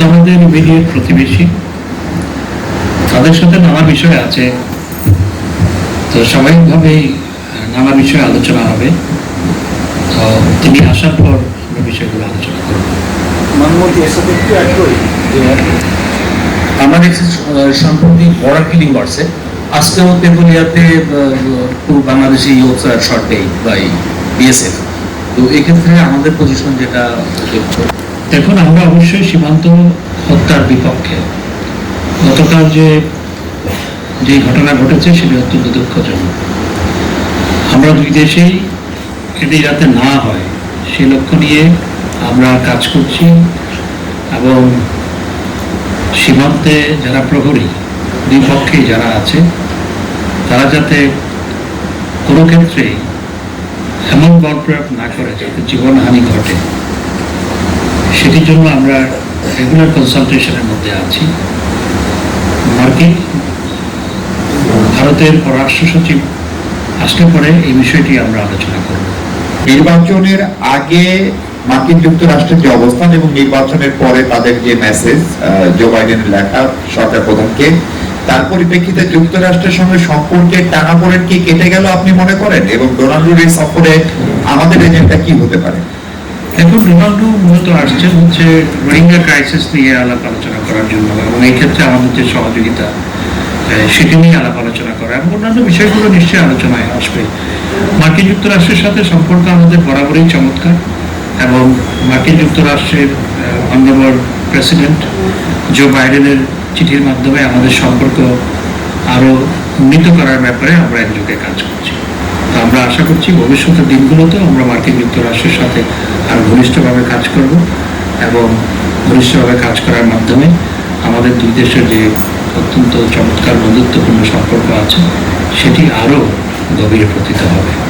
ভারত আমাদের ইমিডিয়েট প্রতিবেশী। তাদের সাথে নানা বিষয় আছে। তো স্বাভাবিকভাবেই নানা বিষয়ে আলোচনা হবে। তো তিনি আসার পর আমরা বিষয়গুলো আলোচনা করব। যে আমরা সম্প্রতি আজকেও তেঁতুলিয়াতে আহ, পূর্ব Bangladeshi youth shot by BSF তো এক্ষেত্রে আমাদের পজিশন যেটা দেখুন আমরা অবশ্যই সীমান্ত হত্যার বিপক্ষে। গতকাল যে যে ঘটনা ঘটেছে সেটি অত্যন্ত দুঃখজনক। আমরা দুই দেশেই এটি যাতে না হয়, সে লক্ষ্য নিয়ে আমরা কাজ করছি এবং সীমান্তে যারা প্রহরী, দুই পক্ষে যারা আছে, তারা যাতে কোনো ক্ষেত্রেই এমন বল প্রয়োগ না করে যাতে জীবনহানি ঘটে। সেটির জন্য আমরা রেগুলার কনসালটেশনের মধ্যে আছি। মার্কিন ভারতের পররাষ্ট্র সচিব আসলে পরে এই বিষয়টি আমরা আলোচনা করব। নির্বাচনের আগে মার্কিন যুক্তরাষ্ট্রের যে অবস্থান এবং নির্বাচনের পরে তাদের যে মেসেজ জো বাইডেনের লেখা, সরকার প্রধানকে, তার পরিপ্রেক্ষিতে যুক্তরাষ্ট্রের সঙ্গে সম্পর্কের টানাপোড়েন কি কেটে গেল আপনি মনে করেন? এবং ডোনাল্ডোর এই সফরে আমাদের এজেন্ডা কি হতে পারে? এখন রোনাল্ডো মূলত আসছেন হচ্ছে রোহিঙ্গা ক্রাইসিস নিয়ে আলাপ আলোচনা করার জন্য এবং এই ক্ষেত্রে আমাদের যে সহযোগিতা সেটি নিয়ে আলাপ আলোচনা করা এবং অন্যান্য বিষয়গুলো নিশ্চয়ই আলোচনায় আসবে। মার্কিন যুক্তরাষ্ট্রের সাথে সম্পর্ক আমাদের বরাবরই চমৎকার এবং মার্কিন যুক্তরাষ্ট্রের অন্যবর প্রেসিডেন্ট জো বাইডেনের চিঠির মাধ্যমে আমাদের সম্পর্ক আরও উন্নীত করার ব্যাপারে আমরা একযোগে কাজ করছি। আমরা আশা করছি ভবিষ্যতের দিনগুলোতে আমরা মার্কিন যুক্তরাষ্ট্রের সাথে আরও ঘনিষ্ঠভাবে কাজ করব এবং ঘনিষ্ঠভাবে কাজ করার মাধ্যমে আমাদের দুই দেশের যে অত্যন্ত চমৎকার বন্ধুত্বপূর্ণ সম্পর্ক আছে, সেটি আরও গভীরে পতিত হবে।